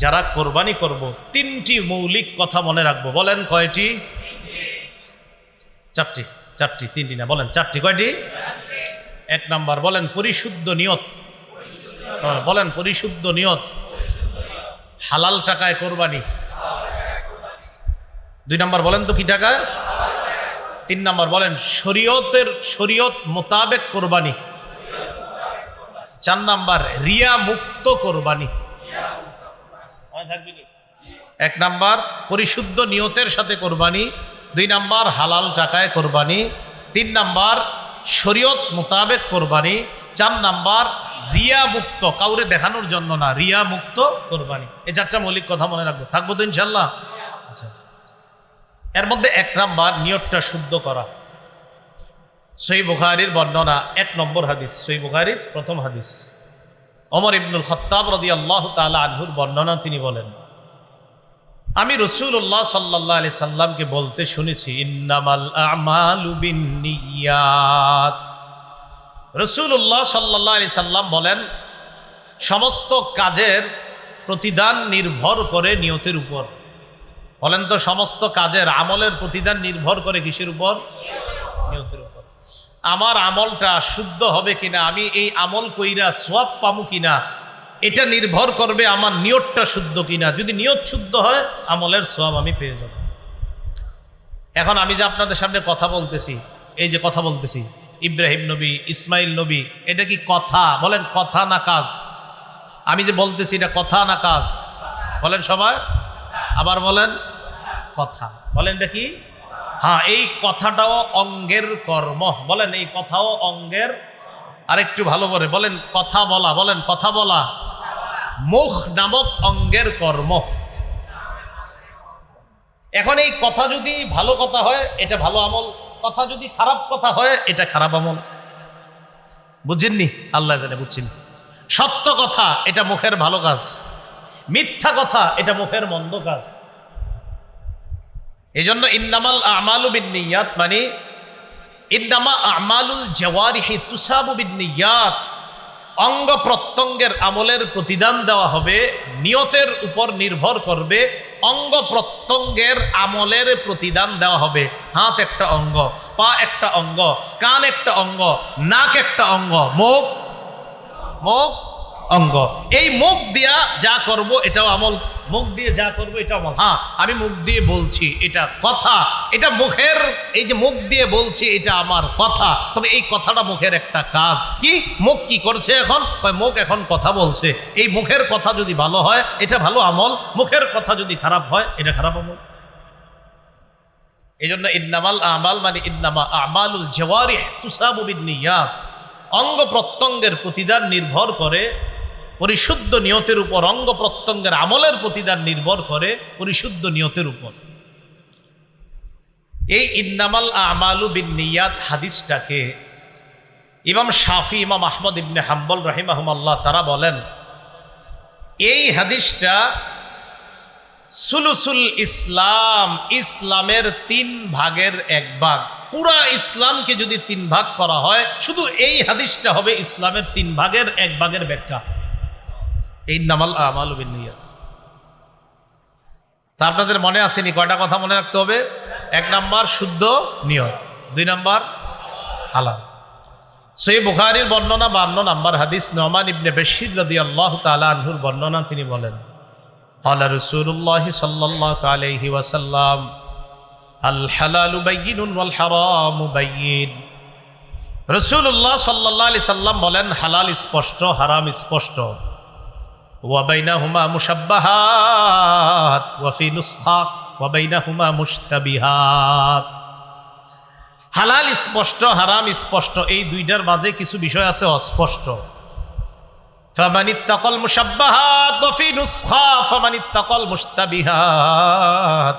যারা কোরবানি করব তিনটি মৌলিক কথা মনে রাখব। বলেন কয়টি? চারটি চারটি তিনটি না বলেন চারটি কয়টি? এক নাম্বার বলেন পরিশুদ্ধ নিয়ত। হ্যাঁ, বলেন পরিশুদ্ধ নিয়ত। হালাল টাকায় কোরবানি। দুই নাম্বার বলেন তো কি টাকা? তিন নাম্বার বলেন শরীয়তের শরীয়ত মোতাবেক কোরবানি। চার নাম্বার রিয়া মুক্ত কোরবানি। এক নাম্বার, পরিশুদ্ধ নিয়তের সাথে কোরবানি। দুই নাম্বার, হালাল টাকায় কোরবানি। তিন নাম্বার, শরীয়ত মোতাবেক কোরবানি। চার নাম্বার রিয়া মুক্ত কাউরে দেখানোর জন্য না রিয়া মুক্ত কোরবানি। এই চারটা মৌলিক কথা মনে রাখব। থাকব তো ইনশাল্লাহ আচ্ছা। এর মধ্যে এক নাম্বার, নিয়তটা শুদ্ধ করা। সই বুখারির বর্ণনা, এক নম্বর হাদিস সই বুখারির প্রথম হাদিস। অমর ইবনুল খত্তাব রদি আল্লাহ তালা আনহুর বর্ণনা তিনি বলেন, আমি রসুল্লাহ সাল্লাহ আলি সাল্লামকে বলতে শুনেছি, ইন্নামাল আমালু বিন্নিয়াত। রসুল্লাহ সাল্লাহ আলি সাল্লাম বলেন, সমস্ত কাজের প্রতিদান নির্ভর করে নিয়তের উপর। বলেন তো, সমস্ত কাজের আমলের প্রতিদান নির্ভর করে কিসের উপর? আমার আমলটা শুদ্ধ হবে কিনা, আমি এই আমল কইরা সোয়াব পামু কিনা, এটা নির্ভর করবে আমার নিয়তটা শুদ্ধ কিনা। যদি নিয়ত শুদ্ধ হয়, আমলের সোয়াব আমি পেয়ে যাব। এখন আমি যে আপনাদের সামনে কথা বলতেছি, এই যে কথা বলতেছি, ইব্রাহিম নবী, ইসমাইল নবী, এটা কি কথা? বলেন, কথা না কাজ। আমি যে বলতেছি, এটা কথা না কাজ। বলেন সবাই। আবার বলেন, কথা। বলেন এটা কি? হ্যাঁ এই কথাটাও অঙ্গের কর্ম। বলেন, এই কথাও অঙ্গের। আরেকটু ভালো করে বলেন, কথা বলা, বলেন, কথা বলা। মুখ নামক অঙ্গের কর্ম। এখন এই কথা যদি ভালো কথা হয়, এটা ভালো আমল। কথা যদি খারাপ কথা হয়, এটা খারাপ আমল। বুঝছেননি? আল্লাহ জানে, বুঝছেন। সত্য কথা, এটা মুখের ভালো কাজ। মিথ্যা কথা, এটা মুখের মন্দ কাজ। এই জন্য ইন্নামাল আমালু বিনিয়াত মানে ইন্নামা আমালুল জওয়ারিহি তুসাবু বিনিয়াত অঙ্গ প্রত্যঙ্গের আমলের প্রতিদান দেওয়া হবে, নিয়তের উপর নির্ভর করবে, অঙ্গ প্রত্যঙ্গের আমলের প্রতিদান দেওয়া হবে। হাত একটা অঙ্গ, পা একটা অঙ্গ, কান একটা অঙ্গ, নাক একটা অঙ্গ, মুখ মুখ অঙ্গ। এই মুখ দিয়া যা করব এটাও আমল। মুখ দিয়ে যা করব এটা হ্যাঁ আমি মুখ দিয়ে বলছি, এটা কথা। এটা মুখের, এই যে মুখ দিয়ে বলছি, এটা আমার কথা। তবে এই কথাটা মুখের একটা কাজ। কি? মুখ কি করছে এখন? মুখ এখন কথা বলছে। এই মুখের কথা যদি ভালো হয়, এটা ভালো আমল। মুখের কথা যদি খারাপ হয়, এটা খারাপ আমল। এই জন্য ইন্নামাল আমাল মানে ইন্নামা আমালুল জওয়ারি তুসাবু বিন্নিয়াত অঙ্গ প্রত্যঙ্গের প্রতিদান নির্ভর করে পরিশুদ্ধ নিয়তের উপর, অঙ্গ প্রত্যঙ্গের আমলের প্রতিদান নির্ভর করে পরিশুদ্ধ নিয়তের উপর। এই ইন্নামাল আমালু বিনিয়াত হাদিসটাকে ইমাম শাফি, ইমাম আহমদ ইবনে হাম্বল রহিমাহমাল্লাহ তারা বলেন, এই হাদিসটা সুলুসুল ইসলাম, ইসলামের তিন ভাগের এক ভাগ। পুরা ইসলামকে যদি তিন ভাগ করা হয়, শুধু এই হাদিসটা হবে ইসলামের তিন ভাগের এক ভাগের ব্যাখ্যা। এই নামাল আমাল বিনিয়া তা আপনাদের মনে আসেনি কয়টা কথা মনে রাখতে হবে এক নাম্বার শুদ্ধ নিয়ত দুই নাম্বার হালাল সই বুখারির বর্ণনা বান্ন নাম্বার হাদিস নমান ইবনে বেশির রদি আল্লাহ তালা আনহুর বর্ণনা তিনি বলেন قال رسول الله صلى الله عليه وسلم الحلال بين والحرام بين রসুল্লাহ সাল্লাহ আলি সাল্লাম বলেন হালাল স্পষ্ট হারাম স্পষ্ট ওয়াবাইনাহুমা মুসাব্বাহাত ওয়াফি নুসখা ওয়াবাইনাহুমা মুস্তাবিহাত হালাল, স্পষ্ট, হারাম, স্পষ্ট, এই দুইটার মাঝে কিছু বিষয় আছে অস্পষ্ট। ফামানিত্তাকল মুসাব্বাহাত ওয়াফি নুসখা, ফামানিত্তাকল মুস্তাবিহাত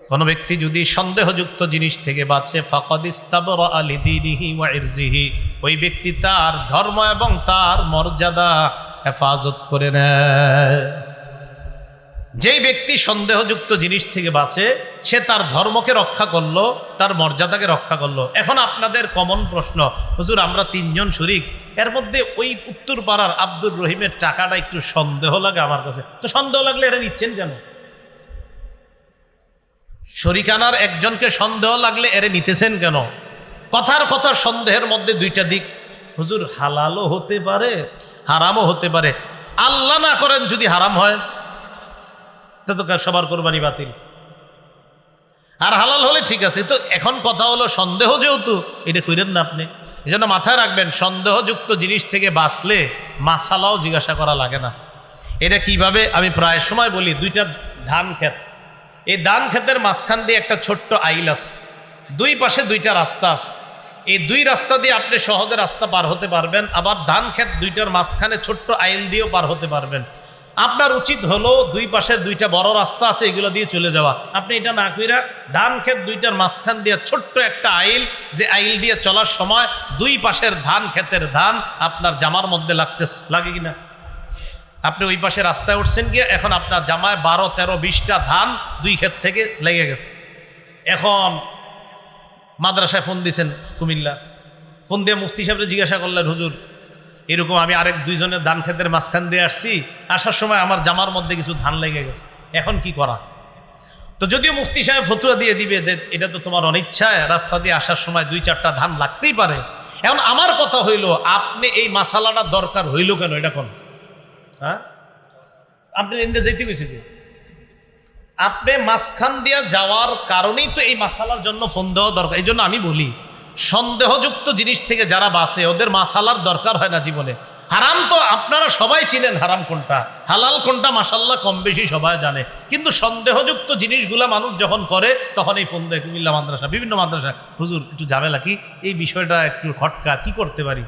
কোনো ব্যক্তি যদি সন্দেহযুক্ত জিনিস থেকে বাঁচে, ফকদ ইস্তাবর আলিদিনিহি ওয়াইরজিহি ওই ব্যক্তি তার ধর্ম এবং তার মর্যাদা হেফাজত করে নেয়। যেই ব্যক্তি সন্দেহযুক্ত জিনিস থেকে বাঁচে, সে তার ধর্মকে রক্ষা করল, তার মর্যাদাকে রক্ষা করল। এখন আপনাদের কমন প্রশ্ন, হুজুর, আমরা তিনজন শরিক, এর মধ্যে ওই উত্তর পাড়ার আব্দুর রহিমের টাকাটা একটু সন্দেহ লাগে আমার কাছে। তো সন্দেহ লাগলে এরা নিচ্ছেন কেন? শরিকানার একজনকে সন্দেহ লাগলে এরে নিতেছেন কেন? কথার কথা সন্দেহের মধ্যে দুইটা দিক। হুজুর হালালও হতে পারে, হারামও হতে পারে। আল্লাহ না করেন যদি হারাম হয়, তা তো সবার কোরবানি বাতিল। আর হালাল হলে ঠিক আছে, তো এখন কথা হলো সন্দেহ যেহেতু, এটা কইরেন না আপনি। এই জন্য মাথায় রাখবেন, সন্দেহযুক্ত জিনিস থেকে বাঁচলে মাসালাও জিজ্ঞাসা করা লাগে না। এটা কীভাবে, আমি প্রায় সময় বলি, দুইটা ধান ক্ষেত। এই ধান ক্ষেতের মাঝখান দিয়ে একটা ছোট্ট আইল আছে। দুই পাশে দুইটা রাস্তা আছে। এই দুই রাস্তা দিয়ে আপনি সহজে রাস্তা পার হতে পারবেন, আবার ধান ক্ষেত দুইটার মাঝখানে ছোট্ট আইল দিয়েও পার হতে পারবেন। আপনার উচিত হলো দুই পাশের দুইটা বড় রাস্তা আছে, এগুলো দিয়ে চলে যাওয়া। আপনি এটা না কইরা ধান ক্ষেত দুইটার মাঝখান দিয়ে ছোট্ট একটা আইল, যে আইল দিয়ে চলার সময় দুই পাশের ধান ক্ষেতের ধান আপনার জামার মধ্যে লাগতে লাগে কিনা? আপনি ওই পাশে রাস্তায় উঠছেন গিয়ে এখন আপনার জামায় বারো, তেরো, বিশটা ধান দুই ক্ষেত থেকে লেগে গেছে। এখন মাদ্রাসায় ফোন দিছেন কুমিল্লা। ফোন দিয়ে মুফতি সাহেবরে জিজ্ঞাসা করলেন, হুজুর, এরকম আমি আরেক দুইজনের ধান ক্ষেতের মাঝখান দিয়ে আসছি, আসার সময় আমার জামার মধ্যে কিছু ধান লেগে গেছে, এখন কি করা? তো যদিও মুফতি সাহেব ফতুয়া দিয়ে দিবে এটা তো তোমার অনিচ্ছায় রাস্তা দিয়ে আসার সময় দুই চারটা ধান লাগতেই পারে। এখন আমার কথা হইল, আপনি এই মাসালাটা দরকার হইল কেন, এটা কোন? হ্যাঁ? আপনি এনদে যেতে গেছে কি? আপনি মাঝখান দিয়া যাওয়ার কারণেই তো এই মাসালার জন্য ফোন দেওয়া দরকার এই জন্য আমি বলি, সন্দেহযুক্ত জিনিস থেকে যারা বাসে, ওদের মাসালার দরকার হয় না জীবনে। হারাম তো আপনারা সবাই চিনেন হারাম কোনটা। হালাল কোনটা মাসাল্লাহ কম বেশি সবাই জানে। কিন্তু সন্দেহযুক্ত জিনিসগুলা মানুষ যখন করে, তখন এই ফোন দেয় কুমিল্লা মাদ্রাসা, বিভিন্ন মাদ্রাসা। হুজুর, একটু ঝামেলা কি? এই বিষয়টা একটু খটকা, কি করতে পারি?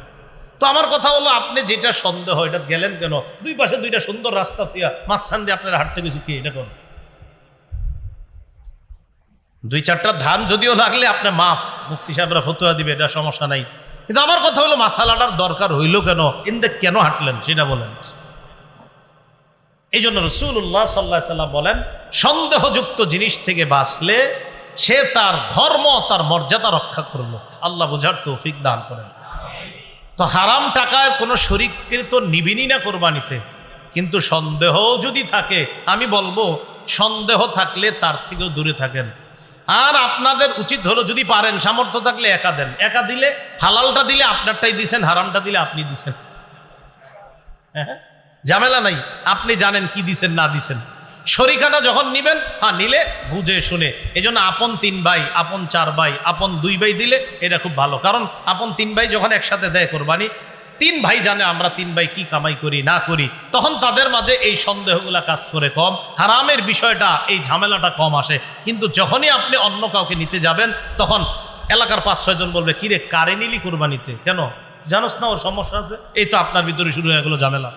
তো আমার কথা হলো, আপনি যেটা সন্দেহ, এটা গেলেন কেন? দুই পাশে দুইটা সুন্দর রাস্তা থিয়া, মাঝখান দিয়ে আপনারা হাঁটতে গেছি কি? এটা কোন? দুই চারটা ধান যদিও লাগলে আপনি মাফ, মুফতি সাহেবরা ফতুয়া দিবে, এটা সমস্যা নাই। কিন্তু আমার কথা হলো মাসালাটার দরকার হইল কেন? ইন্দে কেন হাঁটলেন? সেটা বলেন। এই জন্য রসুল্লাহ সাল্লাহ সাল্লাম বলেন, সন্দেহযুক্ত জিনিস থেকে বাঁচলে সে তার ধর্ম, তার মর্যাদা রক্ষা করল। আল্লাহ বোঝার তৌফিক দান করেন। তো হারাম টাকায় কোনো শরিককে তো নিবিনি না কোরবানিতে। কিন্তু সন্দেহ যদি থাকে, আমি বলব, সন্দেহ থাকলে তার থেকেও দূরে থাকেন। আর আপনাদের উচিত হলো যদি পারেন, সামর্থ্য থাকলে একা দেন। একা দিলে, হালালটা দিলে আপনারটাই দিছেন, হারামটা দিলে আপনি দিছেন। হ্যাঁ ঝামেলা নাই, আপনি জানেন কি দিছেন, না দিছেন। শরিকানা যখন নিবেন হ্যাঁ নিলে বুঝে শুনে। এই জন্য আপন তিন ভাই, আপন চার ভাই, আপন দুই ভাই দিলে এটা খুব ভালো। কারণ আপন তিন ভাই যখন একসাথে দেয় কোরবানি তিন ভাই জানে আমরা তিন ভাই কি কামাই করি, না করি। তখন তাদের মাঝে এই সন্দেহগুলা কাজ করে কম। হারামের বিষয়টা, এই ঝামেলাটা কম আসে। কিন্তু যখনই আপনি অন্য কাউকে নিতে যাবেন, তখন এলাকার পাঁচ ছয়জন বলবে, কিরে, কারে নিলি কোরবানিতে? কেন? জানোস না ওর সমস্যা আছে? এই তো আপনার ভিতরে শুরু হয়ে গেলো ঝামেলা।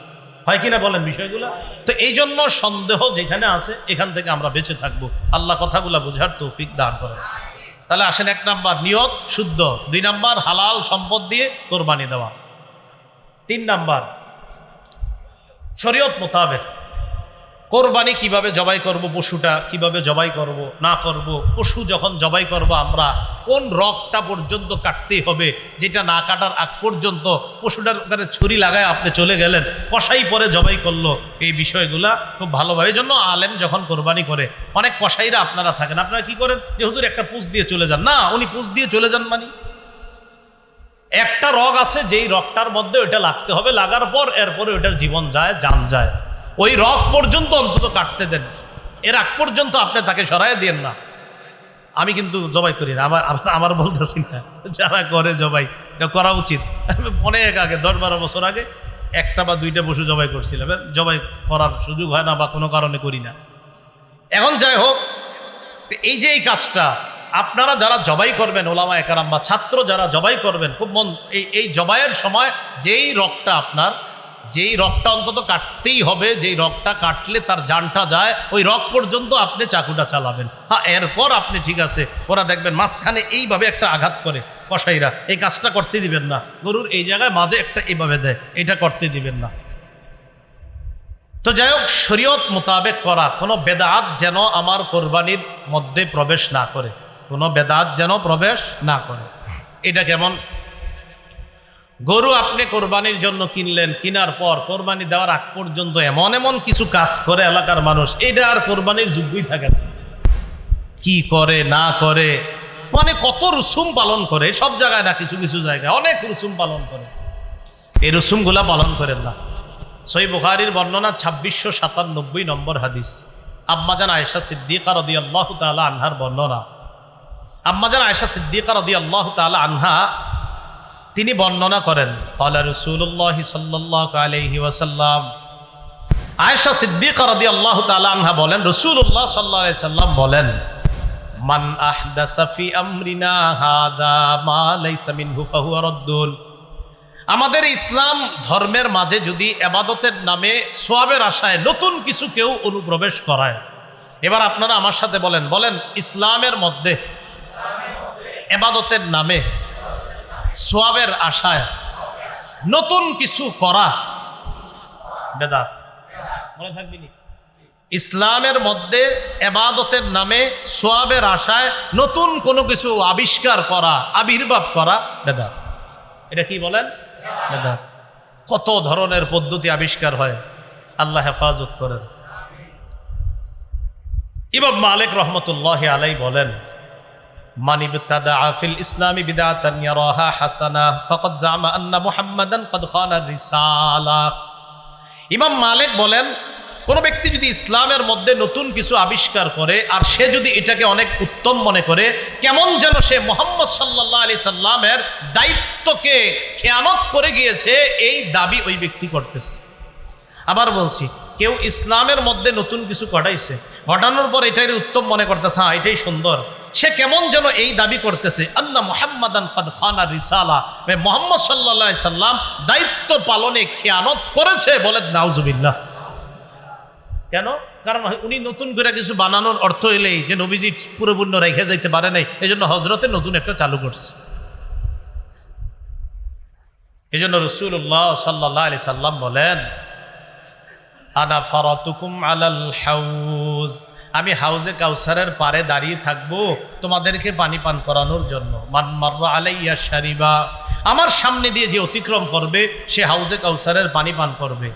হয় কিনা বলেন বিষয়গুলো? তো এই জন্য সন্দেহ যেখানে আছে, এখান থেকে আমরা বেঁচে থাকব। আল্লাহ কথাগুলো বোঝার তৌফিক দান করেন। তাহলে আসেন এক নাম্বার, নিয়ত, শুদ্ধ। দুই নাম্বার, হালাল সম্পদ দিয়ে কোরবানি দেওয়া। তিন নাম্বার, শরীয়ত মোতাবেক কোরবানি কীভাবে জবাই করব, পশুটা কীভাবে জবাই করব, না করব, পশু যখন জবাই করব আমরা, কোন রগটা পর্যন্ত কাটতেই হবে, যেটা না কাটার আগ পর্যন্ত পশুটার ওখানে ছুরি লাগায় আপনি চলে গেলেন কষাই পরে জবাই করল, এই বিষয়গুলা খুব ভালোভাবে। জন্য আলেম যখন কোরবানি করে, অনেক কষাইরা আপনারা থাকেন, আপনারা কি করেন যে, হুজুর, একটা পুষ দিয়ে চলে যান। না, উনি পুষ দিয়ে চলে যান মানে? একটা রগ আছে, যেই রগটার মধ্যে ওইটা লাগতে হবে, লাগার পর এরপরে ওইটার জীবন যায় জান যায়। ওই রগ পর্যন্ত অন্তত কাটতে দেন। এর আগ পর্যন্ত আপনি তাকে সরাই দিয়েন না। আমি কিন্তু জবাই করি না, আমার, আমার- বলতেছি না। যারা করে জবাই করা উচিত। অনেক আগে, দশ বারো বছর আগে, একটা বা দুইটা পশু জবাই করছিলাম। জবাই করার সুযোগ হয় না বা কোনো কারণে করি না। এখন যাই হোক, এই যে এই কাজটা আপনারা যারা জবাই করবেন, ওলামা একারাম বা ছাত্র যারা জবাই করবেন, খুব মন, এই এই জবাইয়ের সময় যেই রকটা আপনার, যেই রকটা অন্তত কাটতেই হবে, যেই রকটা কাটলে তার জানটা যায়, ওই রক পর্যন্ত আপনি চাকুটা চালাবেন। হ্যাঁ এরপর আপনি ঠিক আছে, ওরা দেখবেন মাঝখানে এইভাবে একটা আঘাত করে, কসাইরা, এই কাজটা করতে দিবেন না। গরুর এই জায়গায় মাঝে একটা এইভাবে দেয়, এটা করতে দিবেন না। তো যাই হোক, শরীয়ত মোতাবেক করা, কোনো বেদাত যেন আমার কোরবানির মধ্যে প্রবেশ না করে। কোনো বেদাত যেন প্রবেশ না করে। এটা কেমন? গরু আপনি কোরবানির জন্য কিনলেন, কেনার পর কোরবানি দেওয়ার আগ পর্যন্ত এমন এমন কিছু কাজ করে এলাকার মানুষ এটা আর কোরবানির যোগ্যই থাকে না। কি করে, না করে মানে কত রুসুম পালন করে, সব জায়গায় না কিছু কিছু জায়গায় অনেক রুসুম পালন করে। এই রুসুমগুলা পালন করেন না। সই বুখারির বর্ণনা ছাব্বিশশো সাতানব্বই নম্বর হাদিস। আম্মাজান আয়েশা সিদ্দিকা রদি আল্লাহ তালা আনহার বর্ণনা। আম্মাজান আয়েশা সিদ্দিকা রদি আল্লাহ তালা আনহা, তিনি বর্ণনা করেন কলা রসুল্লাহ সাল্লাহ আলহি ওয়াসাল্লাম। আয়েশা সিদ্দিকা রদি আল্লাহ তালা আনহা বলেন রসুল্লাহ সাল্লাহ সাল্লাম বলেন, মান আহদাসা ফি আমরিনা হাদা মা লাইসা মিনহু আমাদের ইসলাম ধর্মের মাঝে যদি এবাদতের নামে সোয়াবের আশায় নতুন কিছু কেউ অনুপ্রবেশ করায়, এবার আপনারা আমার সাথে বলেন বলেন, ইসলামের মধ্যে এবাদতের নামে, সোয়াবের আশায় নতুন কিছু করা বেদা, মনে থাকবি? ইসলামের মধ্যে এবাদতের নামে, সোয়াবের আশায় নতুন কোনো কিছু আবিষ্কার করা, আবির্ভাব করা বেদা, এটা কি বলেন বেদাত। কত ধরনের পদ্ধতি আবিষ্কার হয় আল্লাহ হেফাজত করেন ইমাম মালিক রহমতুল্লাহ আলাই বলেন মানিব তাদা আফিল ইসলামী বিদাতান ইয়ারাহা হাসানা, ফাকাদ জামা আন্না মুহাম্মাদান কদ খানা রিসালা। ইমাম মালিক বলেন, কোন ব্যক্তি যদি ইসলামের মধ্যে নতুন কিছু আবিষ্কার করে আর সে যদি এটাকে অনেক উত্তম মনে করে, কেমন যেন সে মোহাম্মদ সাল্লাহ আলি সাল্লামের দায়িত্বকে খেয়ানত করে গিয়েছে, এই দাবি ওই ব্যক্তি করতেছে। আবার বলছি কেউ ইসলামের মধ্যে নতুন কিছু ঘটাইছে, ঘটানোর পর এটাই উত্তম মনে করতেছে হ্যাঁ এটাই সুন্দর। সে কেমন যেন এই দাবি করতেছে আল্লাহ মোহাম্মদান কাদ খানা রিসালা। মোহাম্মদ সাল্লাহ সাল্লাম দায়িত্ব পালনে খেয়ানত করেছে বলেন, নাউজুবিল্লাহ। কেন? কারণ উনি নতুন করে কিছু বানানোর অর্থ এলেই যে নবীজি পুরোপূর্ণ রেখে যাইতে পারে নাই এই জন্য হজরতে নতুন একটা চালু করছে। এই জন্য রসুল্লাহ সাল্লাহ আলি সাল্লাম বলেন আনা ফরতুকুম আলাল হাউজ। আমি হাউজে কাউসারের পারে দাঁড়িয়ে থাকব তোমাদেরকে পানি পান করানোর জন্য। মান মার্রা আলাইয়া শারিবা। আমার সামনে দিয়ে যে অতিক্রম করবে, সে হাউজে কাউসারের পানি পান করবে।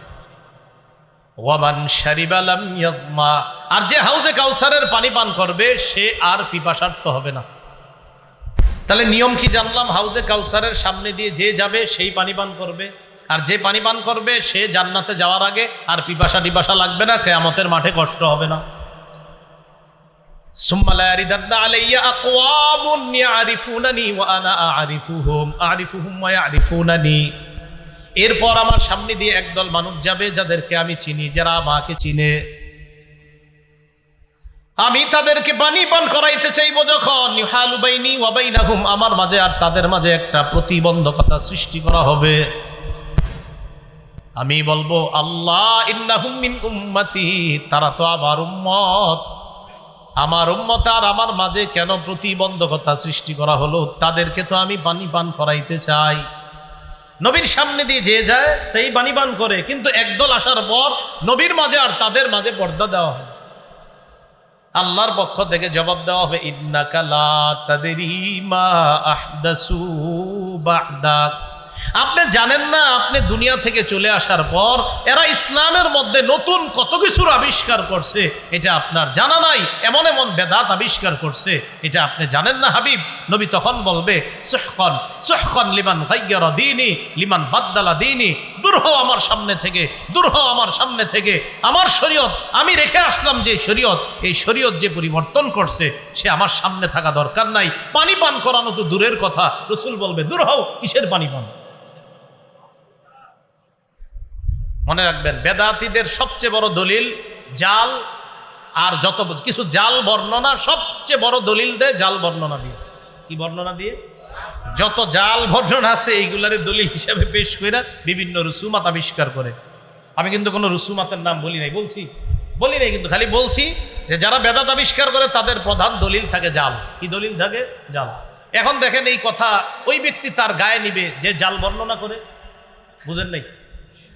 ওয়ামান শারিবালাম ইয়াজমা। আর যে হাউজে কাউসারের পানি পান করবে, সে আর পিপাসার্থ হবে না। তাহলে নিয়ম কি জানলাম? হাউজে কাউসারের সামনে দিয়ে যে যাবে, সেই পানি পান করবে? আর যে পানি পান করবে, সে জান্নাতে যাওয়ার আগে আর পিপাসা টিপাসা লাগবে না, কেয়ামতের মাঠে কষ্ট হবে না। এরপর আমার সামনে দিয়ে একদল মানুষ যাবে, যাদেরকে আমি চিনি, যারা আমাকে চিনে। আমি তাদেরকে পানি পান করাইতে চাইব যখন আমার মাঝে আর তাদের মাঝে একটা প্রতিবন্ধকতা সৃষ্টি করা হবে। আমি বলব, আল্লাহ উম্মতি, তারা তো আমার উম্মত। আমার উম্মত আর আমার মাঝে কেন প্রতিবন্ধকতা সৃষ্টি করা হলো, তাদেরকে তো আমি পানি পান করাইতে চাই। নবীর সামনে দিয়ে যে যায়, তাই পানি পান করে, কিন্তু একদল আসার পর নবীর মাঝে আর তাদের মাঝে পর্দা দেওয়া হয়। আল্লাহর পক্ষ থেকে জবাব দেওয়া হবে, ইন্নাকা লা তাদরি মা আহদাসু বা'দাক। আপনি জানেন না, আপনি দুনিয়া থেকে চলে আসার পর এরা ইসলামের মধ্যে নতুন কত কিছুর আবিষ্কার করছে, এটা আপনার জানা নাই। এমন এমন বেদাত আবিষ্কার করছে, এটা আপনি জানেন না, হাবিব? নবী তখন বলবে, সুহকন সুহকন লিমান লিমান বাদ্দালা দূর হও আমার সামনে থেকে, দূর হও আমার সামনে থেকে, আমার শরীয়ত, আমি রেখে আসলাম যে শরীয়ত, এই শরীয়ত যে পরিবর্তন করছে, সে আমার সামনে থাকা দরকার নাই। পানি পান করানো তো দূরের কথা, রসুল বলবে, দূর হও, কিসের পানি পান? মনে রাখবেন, বেদাতিদের সবচেয়ে বড় দলিল জাল আর যত কিছু জাল বর্ণনা, সবচেয়ে বড় দলিল দেয় জাল বর্ণনা দিয়ে। কি বর্ণনা দিয়ে? যত জাল বর্ণনা আছে এইগুলারে দলিল হিসাবে পেশ করে বিভিন্ন রুসুমাত আবিষ্কার করে। আমি কিন্তু কোনো রুসুমাতের নাম বলি নাই, বলছি? বলি নাই, কিন্তু খালি বলছি যে যারা বেদাত আবিষ্কার করে, তাদের প্রধান দলিল থাকে জাল। কি দলিল থাকে? জাল। এখন দেখেন এই কথা, ওই ব্যক্তি তার গায়ে নিবে যে জাল বর্ণনা করে। বুঝেন নাই?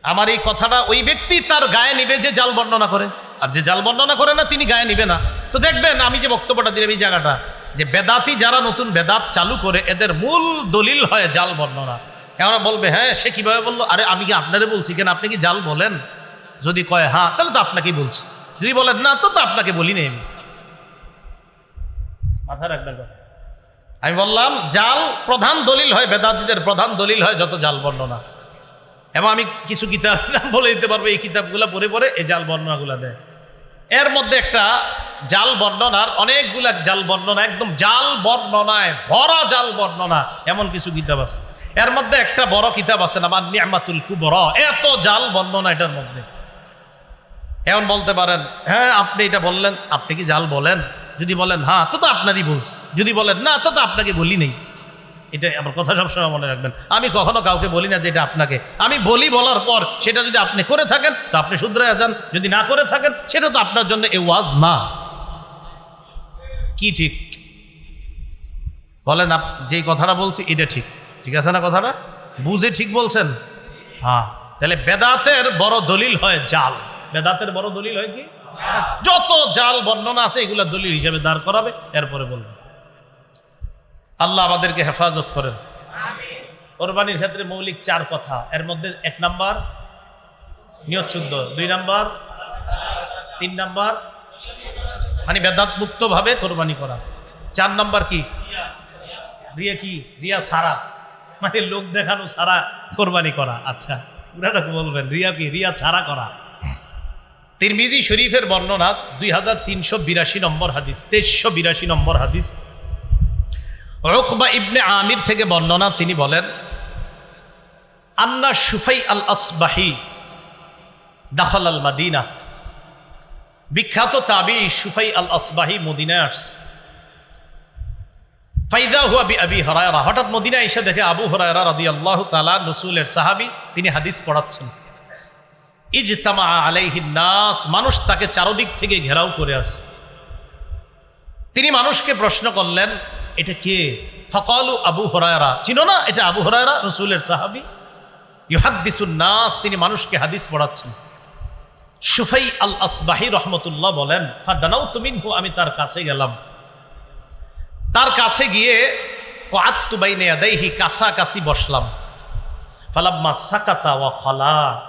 আমার এই কথাটা ওই ব্যক্তি তার গায়ে নিবে যে জাল বর্ণনা করে। আর যে জাল বর্ণনা করে না, তিনি গায়ে নিবে না। তো দেখবেন, আমি যে বক্তব্যটা দিলাম এই জায়গাটা, যে বেদাতি যারা নতুন বেদাত চালু করে, এদের মূল দলিল হয় জাল বর্ণনা। এরা বলবে হ্যাঁ সে কীভাবে বলল? আরে, আমি কি আপনারে বলছি কেন? আপনি কি জাল বলেন? যদি কয় হ্যাঁ তাহলে তো আপনাকেই বলছি। যদি বলেন, না, তো তো আপনাকে বলি নেই আমি। মাথায় রাখবেন আমি বললাম, জাল প্রধান দলিল হয় বেদাতিদের, প্রধান দলিল হয় যত জাল বর্ণনা। এবং আমি কিছু কিতাব বলে দিতে পারব, এই কিতাবগুলো পড়ে পড়ে এই জাল বর্ণনাগুলো দেয়। এর মধ্যে একটা জাল বর্ণনার, অনেকগুলা জাল বর্ণনা, একদম জাল বর্ণনায় ভরা জাল বর্ণনা, এমন কিছু কিতাব আছে। এর মধ্যে একটা বড় কিতাব আছে, নাম নিয়ামাতুল কুবর, এত জাল বর্ণনা এটার মধ্যে। এমন বলতে পারেন হ্যাঁ আপনি এটা বললেন, আপনি কি জাল বলেন? যদি বলেন হ্যাঁ তো তো আপনারই বলছি যদি বলেন, না, তো তো আপনাকে বলি নেই। এটা আমার কথা সবসময় মনে রাখবেন। আমি কখনো কাউকে বলি না যে এটা আপনাকে। আমি বলি বলার পর সেটা যদি আপনি করে থাকেন, তো আপনি শুধরে যান। যদি না করে থাকেন, সেটা তো আপনার জন্য এ ওয়াজ না। কি ঠিক? বলেন আপ যেই কথাটা বলছি, এটা ঠিক। ঠিক আছে না কথাটা? বুঝে ঠিক বলছেন? হ্যাঁ। তাহলে বেদাতের বড় দলিল হয় জাল। বেদাতের বড় দলিল হয় কি? যত জাল বর্ণনা আছে, এগুলা দলিল হিসেবে দাঁড় করাবে। এরপরে বলবে। আল্লাহ আমাদেরকে হেফাজত করেন। কোরবানির ক্ষেত্রে মৌলিক চার কথা। এর মধ্যে এক নাম্বার, নিয়ত শুদ্ধ। দুই নাম্বার, তিন নাম্বার মানে বেদাত মুক্ত ভাবে কোরবানি করা। চার নাম্বার কি? রিয়া কি? রিয়া সারা। মানে লোক দেখানো সারা কোরবানি করা। আচ্ছা বলবেন। রিয়া কি? রিয়া ছাড়া করা। তিরমিজি শরীফের বর্ণনা দুই হাজার তিনশো বিরাশি নম্বর হাদিস, তেইশশো বিরাশি নম্বর হাদিস। রকবা ইবনে আমির থেকে বর্ণনা, তিনি বলেন, আন্না সুফাই আল আসবাহি দাখল আল মাদিনা বিখ্যাত তাবি সুফাই আল আসবাহি আসছে। ফাইদা হুয়া বি আবি হরায়রা, হঠাৎ মদিনা এসে দেখে আবু হরায়রা রাদি আল্লাহ তালা রসুলের সাহাবি, তিনি হাদিস পড়াচ্ছেন। ইজতামা আলাইহি নাস, মানুষ তাকে চারদিক থেকে ঘেরাও করে আসে তিনি মানুষকে প্রশ্ন করলেন এটা কে? ফকালু আবু হরায়রা। চিনো না? এটা আবু হরায়রা, রসুলের সাহাবি। ইহাদ্দিসুন নাস, তিনি মানুষকে হাদিস পড়াচ্ছেন। সুফাই আল আসবাহি রহমতুল্লাহ বলেন ফাদানাউ তুমিন হু আমি তার কাছে গেলাম। তার কাছে গিয়ে কাত্তুবাইনে আদাইহি কাছাকাছি বসলাম। ফালাম্মা সাকাতা ওয়া খলা।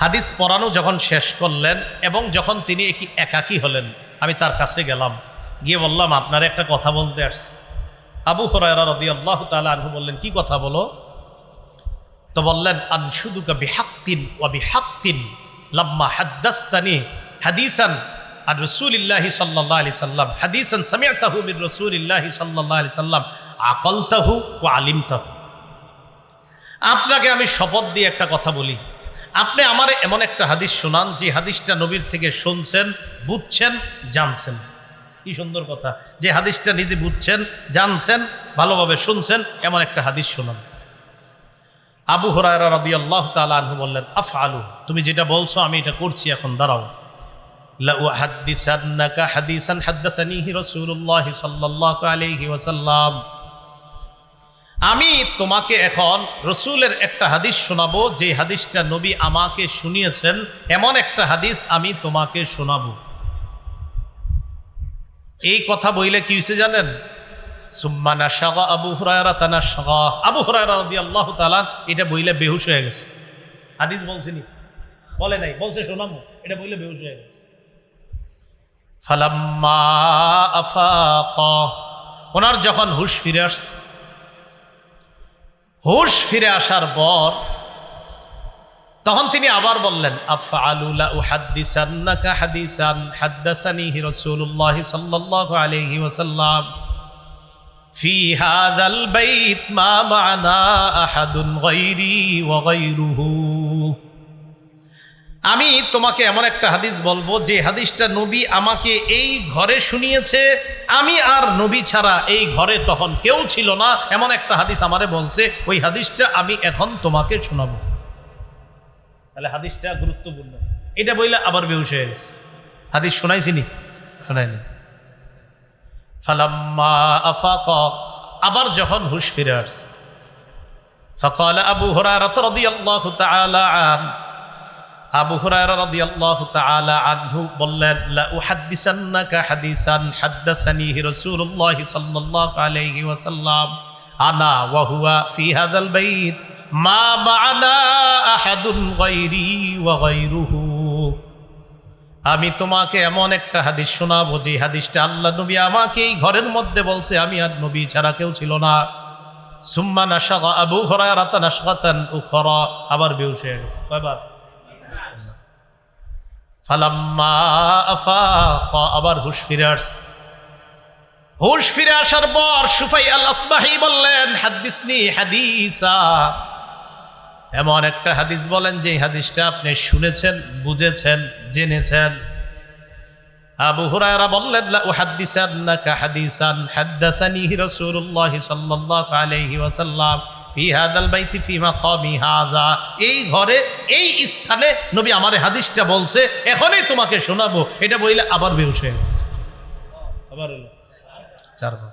হাদিস পড়ানো যখন শেষ করলেন এবং যখন তিনি একই একাকী হলেন, আমি তার কাছে গেলাম। গিয়ে বললাম, আপনার একটা কথা বলতে আসছি। আবু হরায়রা রদি আল্লাহ তালা আনহু বললেন, কি কথা বলো? তো বললেন আন আনসুদুকা বিহাক্কিন ওয়া বিহাক্কিন লাম্মা হাদ্দাস্তানি হাদিসান আর রসুলিল্লাহি সাল্লাহ আলি সাল্লাম, হাদিসান সামিয়াতাহু মির রসুলিল্লাহি সাল্লাহ আলি সাল্লাম, আকলতাহু ও আলিমতাহু। আপনাকে আমি শপথ দিয়ে একটা কথা বলি। আপনি আমার এমন একটা হাদিস শোনান, যে হাদিসটা নবীর থেকে শুনছেন, বুঝছেন, জানছেন। কি সুন্দর কথা। যে হাদিসটা নিজে বুঝছেন, জানছেন, ভালোভাবে শুনছেন, এমন একটা হাদিস শোনান। আবু হরায়রা রবি আল্লাহ তালু বললেন আফ আলু তুমি যেটা বলছো আমি এটা করছি এখন, দাঁড়াও। আমি তোমাকে এখন রসুলের একটা হাদিস শোনাবো, যে হাদিসটা নবী আমাকে শুনিয়েছেন, এমন একটা হাদিস আমি তোমাকে শোনাবো। এই কথা বইলে কি হয়েছে জানেন? সুম্মানা শাগা আবু হুরায়রা তানা শাগা আবু হুরায়রা রাদিয়াল্লাহু তাআলা এটা বইলে বেহুশ হয়ে গেছে। হাদিস বলছিনি বলে নাই, বলছে শোনাবো এটা বইলে বেহুশ হয়ে গেছে। ফালাম্মা আফাকা। ওনার যখন হুশ ফিরে আসছে, হুশ ফিরে আসার পর তখন তিনি আবার বললেন আমি তোমাকে এমন একটা হাদিস বলব, যে হাদিসটা নবী আমাকে এই ঘরে শুনিয়েছে, আমি আর নবী ছাড়া এই ঘরে তখন কেউ ছিল না, এমন একটা হাদিস আমারে বলছে, ওই হাদিসটা আমি এখন তোমাকে শোনাবো। তাহলে হাদিসটা গুরুত্বপূর্ণ এটা বইলে আবার বেহুশ হয়ে গেছে হাদিস শোনাইছিনি শোনাইনি ফালাম্মা আফাক আবার যখন হুশ ফিরে আসছে فقال أبو هريرة رضي الله تعالى عنه আবু হুরায়রা রাদিয়াল্লাহু তাআলা আনহু বললেন লা উহাদ্দিসান্নাকা হাদিসান হাদ্দাসানিহি রাসূলুল্লাহ সাল্লাল্লাহু আলাইহি ওয়াসাল্লাম আনা ওয়া হুয়া ফি হাযাল বাইত মা মা'ানা আহাদুন গায়রি ওয়া গায়রুহু। আমি তোমাকে এমন একটা হাদিস শোনাবো, যে হাদিসটা আল্লাহ নবী আমাকে এই ঘরের মধ্যে বলছে, আমি আর নবী ছাড়া কেউ ছিল না। সুম্মা নাশাগা আবু নাশগাতান উখরা। আবার বেহুশ হয়ে গেছে। কয়বার? ফালাম্মা আফাকা, আবার হুশ ফিরে আসছে। হুশ ফিরে আসার পর সুফাই আল আসবাহি বললেন, হাদিসনি হাদিসা। এমন একটা হাদিস বলেন যে হাদিসটা আপনি শুনেছেন, বুঝেছেন, জেনেছেন। আবু হুরায়রা বললেন, লা উহাদ্দিসান্নাকা হাদিসান হাদ্দাসানিহি রাসূলুল্লাহ সাল্লাল্লাহু আলাইহি ওয়াসাল্লাম ফি হাদাল বাইতি ফি মাকামি হাযা। এই ঘরে, এই স্থানে নবী আমার হাদিসটা বলছে, এখনই তোমাকে শোনাবো। এটা বইলে আবার বেহুশ গেছে। আবার হলো চারবার।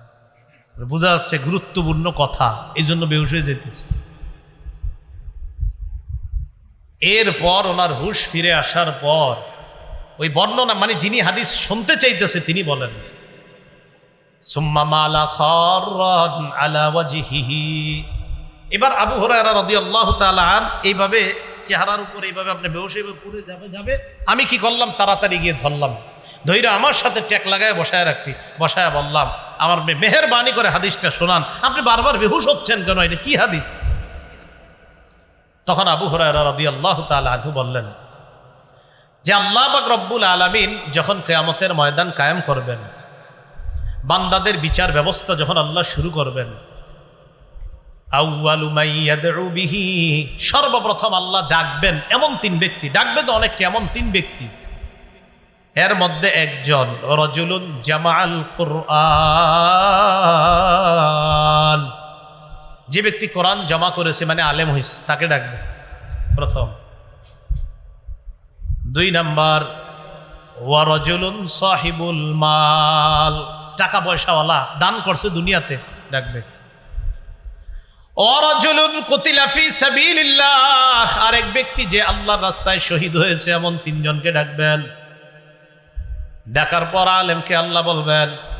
বোঝা যাচ্ছে গুরুত্বপূর্ণ কথা এই জন্য বেহুশ যেতেছে এরপর ওনার হুশ ফিরে আসার পর, ওই বর্ণনা মানে যিনি হাদিস শুনতে চাইতেছে, তিনি বলেন এবার আবু হুরায়রা রাদিয়াল্লাহু তাআলা আন, এইভাবে চেহারার উপর, এইভাবে আপনি হয়ে পুরে যাবে যাবে। আমি কি করলাম? তাড়াতাড়ি গিয়ে ধরলাম। ধৈর্য আমার সাথে ট্যাক লাগায় বসায় রাখছি, বসায় বললাম, আমার মেহেরবানি করে হাদিসটা শোনান। আপনি বারবার বেহুশ হচ্ছেন কেন? এটা কি হাদিস? তখন আবু তাআলা আনহু বললেন, যে আল্লাহ পাক রব্বুল আলামিন যখন কেয়ামতের ময়দান কায়েম করবেন, বান্দাদের বিচার ব্যবস্থা যখন আল্লাহ শুরু করবেন সর্বপ্রথম আল্লাহ ডাকবেন এমন তিন ব্যক্তি, ডাকবে তো অনেক এমন তিন ব্যক্তি। এর মধ্যে একজন, রজুলুন জামাল কুরআন। যে ব্যক্তি কোরআন জমা করেছে মানে আলেম হইস, তাকে ডাকবে। প্রথম। দুই নাম্বার ওয়ারজুলুন সাহিবুল মাল। টাকা পয়সাওয়ালা, দান করছে দুনিয়াতে, ডাকবে। অরজুলুন কতিলাফি সাবিলিল্লাহ। আরেক ব্যক্তি যে আল্লাহর রাস্তায় শহীদ হয়েছে, এমন তিনজনকে ডাকবেন। ডাকার পর আলেমকে আল্লাহ বলবেন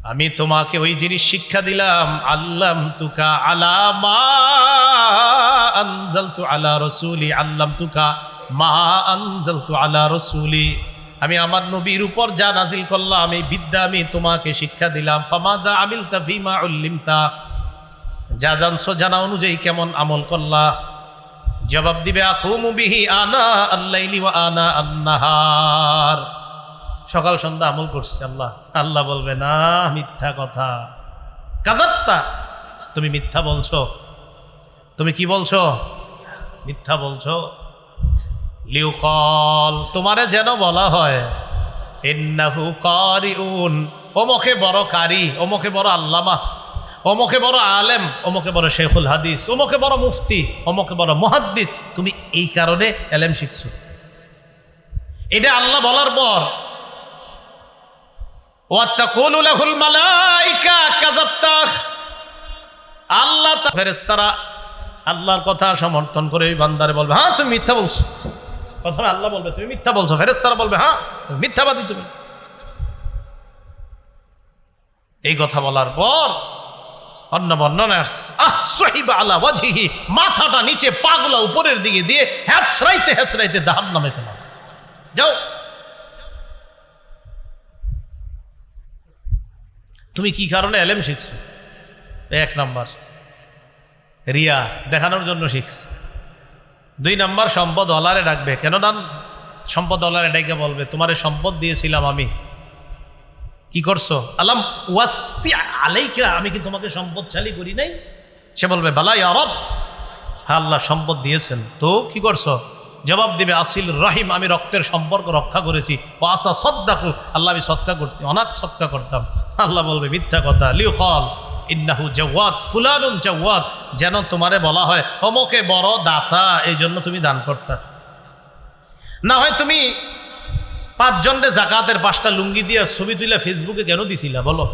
আমি তোমাকে ওই জিনিস শিক্ষা দিলাম আল্লাম তুকা আলামা আনজালতু আলা রসুলি আল্লাম তুকা মা আনজালতু আলা রসুলি। আমি আমার নবীর উপর যা নাজিল করলাম, এই বিদ্যা আমি তোমাকে শিক্ষা দিলাম। ফামাদা আমিলতা ফিমা উল্লিমতা। যা জানছো জানা অনুযায়ী কেমন আমল করলা। জবাব দিবে, আকুমু বিহি আনা আল্লাইলি ওয়া আনা আন্নাহার। সকাল সন্ধ্যা আমল করছে, আল্লাহ। আল্লাহ বলবে, না, মিথ্যা কথা। কাজাত্তা, তুমি মিথ্যা বলছো। তুমি কি বলছো? মিথ্যা বলছো। লিউকল, তোমারে যেন বলা হয়, ইন্নাহু কারিউন ওমকে বড় কারি ওমকে বড় আল্লামা ওমকে বড় আলেম ওমকে বড় শেখুল হাদিস ওমকে বড় মুফতি ওমকে বড় মুহাদ্দিস। তুমি এই কারণে এলেম শিখছো। এটা আল্লাহ বলার পর আল্লাহ ফেরেশতারা আল্লাহর কথা সমর্থন করে ওই বান্দারে বলবে হ্যাঁ তুমি মিথ্যা বলছো। প্রথমে আল্লাহ বলবে, তুমি মিথ্যা বলছো। ফেরেশতারা বলবে হ্যাঁ মিথ্যাবাদী তুমি। এই কথা বলার পর অন্য বর্ণনা আলা ওয়াজহিহি, মাথাটা নিচে পাগলা উপরের দিকে দিয়ে হ্যাচড়াইতে হ্যাচড়াইতে দাহান নামে ফেলা। যাও তুমি কি কারণে এলেম শিখছো? এক নাম্বার। রিয়া, দেখানোর জন্য শিখছ। দুই নাম্বার, সম্পদ অলারে ডাকবে। কেন দান? সম্পদ অলারে ডাইকে বলবে, তোমারে সম্পদ দিয়েছিলাম আমি। কি করছ? আলাম ওয়াসি আলাইকা, আমি কি তোমাকে সম্পদশালী করি নাই? সে বলবে বালাই আরব হ্যাঁ আল্লাহ সম্পদ দিয়েছেন। তো কি করছ? জবাব দিবে, আসিল রাহিম, আমি রক্তের সম্পর্ক রক্ষা করেছি। ও আস্তা সদ্দাকু, আল্লাহ আমি সৎকা করতাম অনাথ সৎকা করতাম। আল্লাহ বলবে, মিথ্যা কথা লিউ খল ইন্নাহু জাওয়াত ফুলানুন জাওয়াত যেন তোমারে বলা হয় অমকে বড় দাতা এই জন্য তুমি দান করতা। না হয় তুমি পাঁচজনরে জাকাতের পাঁচটা লুঙ্গি দিয়া ছবি তুলে ফেসবুকে কেন দিছিলা, বলো?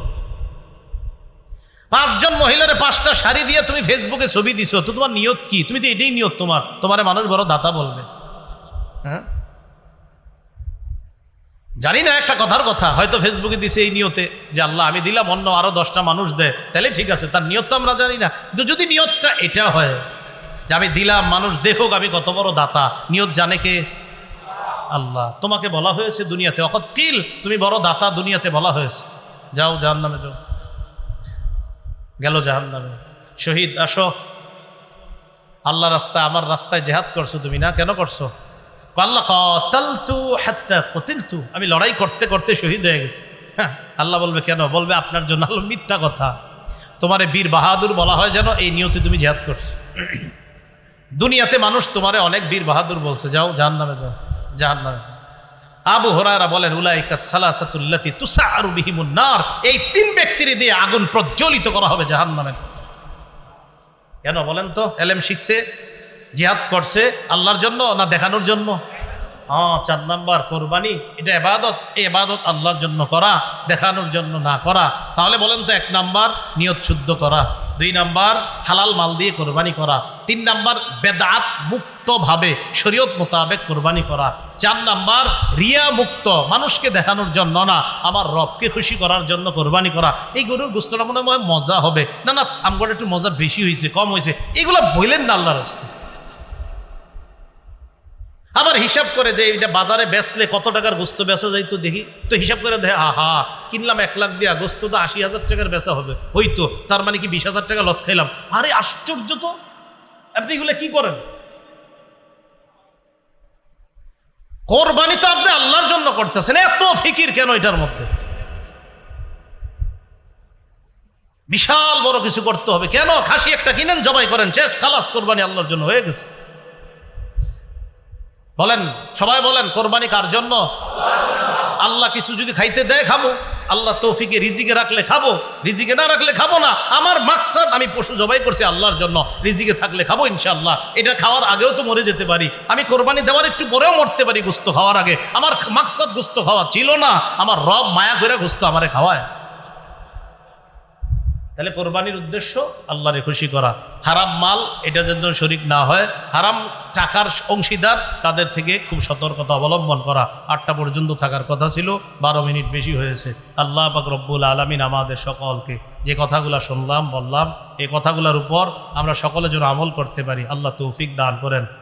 পাঁচজন মহিলার পাঁচটা শাড়ি দিয়ে তুমি ফেসবুকে ছবি দিছো, তো তোমার নিয়ত কি? তুমি তো এটাই নিয়ত তোমার তোমার মানুষ বড় দাতা বলবে। হ্যাঁ? জানি না, একটা কথার কথা। হয়তো ফেসবুকে দিছে এই নিয়তে যে, আল্লাহ, আমি দিলাম, অন্য আরও দশটা মানুষ দেয় তাহলে ঠিক আছে, তার নিয়ত তো আমরা জানি না। কিন্তু যদি নিয়তটা এটা হয় যে, আমি দিলাম, মানুষ দেখুক আমি কত বড় দাতা। নিয়ত জানে কে? আল্লাহ। তোমাকে বলা হয়েছে দুনিয়াতে। অকত কিল, তুমি বড় দাতা দুনিয়াতে বলা হয়েছে। যাও জাহান নামে যাও। গেল জাহান নামে শহীদ, আসো। আল্লাহ রাস্তায় আমার রাস্তায় জেহাদ করছ তুমি না? কেন করছ? কতালতু। আমি লড়াই করতে করতে শহীদ হয়ে গেছি। হ্যাঁ আল্লাহ বলবে, কেন? বলবে, আপনার জন্য আল্লাহ মিথ্যা কথা। তোমারে বীর বাহাদুর বলা হয় যেন এই নিয়তে তুমি জেহাদ করছ। দুনিয়াতে মানুষ তোমারে অনেক বীর বাহাদুর বলছে। যাও জাহান নামে যাও জাহান নামে আবু হরারা বলেন, উলাইকা সালাসাতুল্লাতি তুসারু বিহিমুন নার। এই তিন ব্যক্তির দিয়ে আগুন প্রজ্বলিত করা হবে জাহান নামের কেন বলেন তো? এলেম শিখছে। জিহাদ করছে আল্লাহর জন্য না দেখানোর জন্য? হ্যাঁ চার নাম্বার কোরবানি, এটা এবাদত এই এবাদত আল্লাহর জন্য করা, দেখানোর জন্য না করা। তাহলে বলেন তো এক নাম্বার নিয়ত শুদ্ধ করা, দুই নাম্বার হালাল মাল দিয়ে কোরবানি করা, তিন নাম্বার বেদাত মুক্তভাবে, শরীয়ত মোতাবেক কোরবানি করা, চার নাম্বার রিয়া মুক্ত, মানুষকে দেখানোর জন্য না আমার রবকে খুশি করার জন্য কোরবানি করা। এই গরুর গুস্তটা মনে হয় মজা হবে। না না আমগর একটু মজা বেশি হয়েছে, কম হয়েছে। এগুলো বললেন না আল্লাহর রাস্তা আবার হিসাব করে যে এটা বাজারে বেচলে কত টাকার গোস্ত বেচা যায় তো দেখি। তো হিসাব করে দেখে, আহা, কিনলাম এক লাখ দিয়া, গোস্ত তো আশি হাজার টাকার বেচা হবে। ওই তো, তার মানে কি বিশ হাজার টাকা লস খাইলাম? আরে, আশ্চর্য তো! আপনি এগুলো কি করেন? কোরবানি তো আপনি আল্লাহর জন্য করতেছেন। এত ফিকির কেন এটার মধ্যে? বিশাল বড় কিছু করতে হবে। কেন? খাসি একটা কিনেন, জবাই করেন, শেষ খালাস কোরবানি আল্লাহর জন্য হয়ে গেছে। বলেন, সবাই বলেন, কোরবানি কার জন্য? আল্লাহ কিছু যদি খাইতে দেয় খাব আল্লাহ তৌফিকে রিজিকে রাখলে খাব, রিজিকে না রাখলে খাব না। আমার মাকসাদ আমি পশু জবাই করছি আল্লাহর জন্য, রিজিকে থাকলে খাব ইনশাআল্লাহ। এটা খাওয়ার আগেও তো মরে যেতে পারি। আমি কোরবানি দেওয়ার একটু পরেও মরতে পারি গুস্ত খাওয়ার আগে। আমার মাকসাদ গুস্ত খাওয়া ছিল না, আমার রব মায়া করে গুস্ত আমারে খাওয়ায়। তাহলে কোরবানির উদ্দেশ্য আল্লাহরে খুশি করা। হারাম মাল, এটা যেন শরিক না হয়, হারাম টাকার অংশীদার তাদের থেকে খুব সতর্কতা অবলম্বন করা। আটটা পর্যন্ত থাকার কথা ছিল, বারো মিনিট বেশি হয়েছে। আল্লাহ পাক রব্বুল আলমিন আমাদের সকলকে যে কথাগুলো শুনলাম, বললাম এই কথাগুলোর উপর আমরা সকলে যেন আমল করতে পারি। আল্লাহ তৌফিক দান করেন।